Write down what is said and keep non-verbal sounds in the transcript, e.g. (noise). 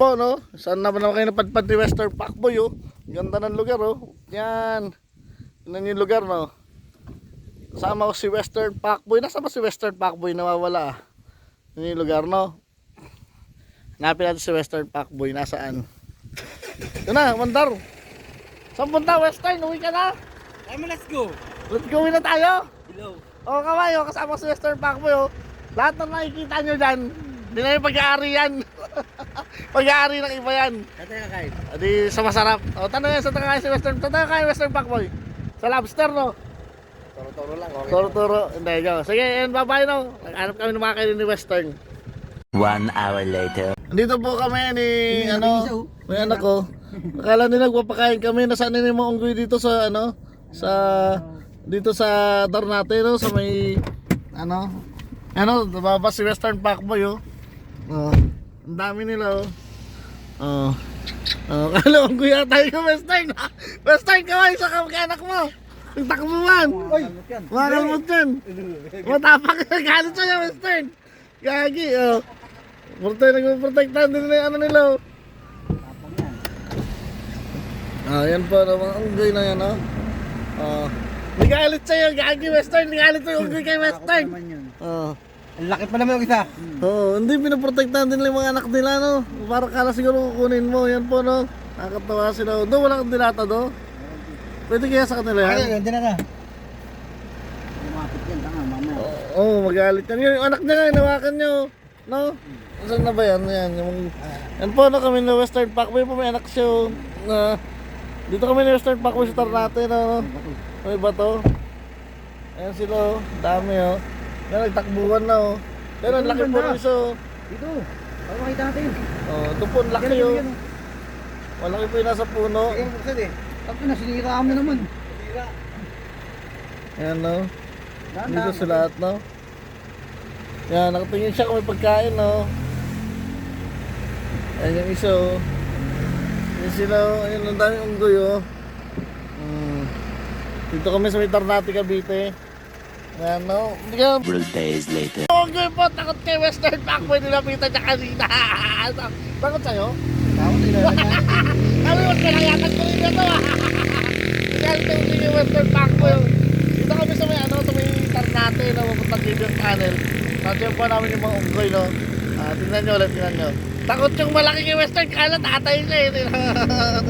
Po, no? Saan naman naman kayo napadpad ni Western Parkboy, oh. Ganda ng lugar, oh. Yan. Yan yung lugar, no? Kasama ko si Western Parkboy. Nasa ba si Western Parkboy? Nawawala, ah. Yan yung lugar, no? Hanapin natin si Western Parkboy. Nasaan? Ito na, mandar. Saan punta, Western? Uwi ka na. Mo, let's go! Let's go na tayo. Hello! O, kawayo, kasama ko si Western Parkboy, oh. Lahat ng nakikita nyo dyan, hindi na yung pag-aari yan. (laughs) pag-aari ng iba yan. Kata ka kain. Adi sa masarap. O, tanong yan sa tanong si Western. Tanong kayo Western Parkboy. Sa lobster, no? Toro-toro lang, okay. Turo-turo. Hindi, go. Sige, yan, bye-bye, no? Naghanap kami ng mga kainin ni Western. One hour later. Andito po kami ni, ano, may anak ko. Akala nila nagpapakain kami. Nasaan ni mo unggoy dito sa, ano, sa, dito sa Darnate, no? Sa may, ano, ano, bababa si Western Parkboy, oh. Oh, ang dami nila, oh. Oh. Oh, (laughs) kala unggoy yata yung Western. Western, kaway sa kamag-anak mo. Ang takbuhan. Uy, makalmot yan. (laughs) Matapak na galit sa'yo, Western. Gagi, oh. Portay nagpo-protektahan din nila yung ano nila, oh. Ah, yan po, mga unggoy na yan, oh. Oh. Hindi galit sa'yo, gagi, Western. Hindi galit sa'yo, unggoy kay Western. Oh. Ang laki pa naman yung isa. Oo, hindi pinoprotektahan din nila yung mga anak nila, no? Para kala siguro kukunin mo, yan po, no? Nakakatawa sila. Do, wala kang dilata, do? Pwede kaya sa kanila yan? Ay, nandiyan na na. Lumapit yan, tanga, mama. Oo, oh, magalit yan. Yung anak niya nga, inawakan niyo. No? Saan na ba yan? Yan, yung... Yan po, no, kami na Western Parkway po, may anak siya. oh, Na, dito kami na Western Parkway sa Ternate, no? May bato. Ayan sila, oh. Dami, oh. Yan, nagtakbuhan na, oh. Pero ang laki po rin so. Dito. Para makita natin. Oh, ito po, ang laki, oh. Malaki po yung nasa puno. Sige, buksan eh. Tapos na, sinira mo naman. Sinira. Ayan, no? Dahan, Dito sa lahat, no? Yan, nakatingin siya kung may pagkain, no? Ayan yung isa, oh. Yan sila, oh. Ayan, ang daming unggoy, oh. Hmm. Dito kami sa may Ternate, Cavite. Ayan, no? Hindi ka... Several days later. Unggoy po, takot kay Western Parkway, nilapitan niya kanina. (laughs) takot sa'yo? Na yan. (laughs) Kami mas kinayakan ko rin ito, ah. Yung hindi yung Western Parkway. Dito kami sa may, ano, sa may Ternate, na mapuntang Gideon Tunnel. Nandiyan po namin yung mga unggoy, no? Ah, tingnan nyo ulit, tingnan nyo. Takot yung malaki kay Western, kala tatay siya, eh. (laughs)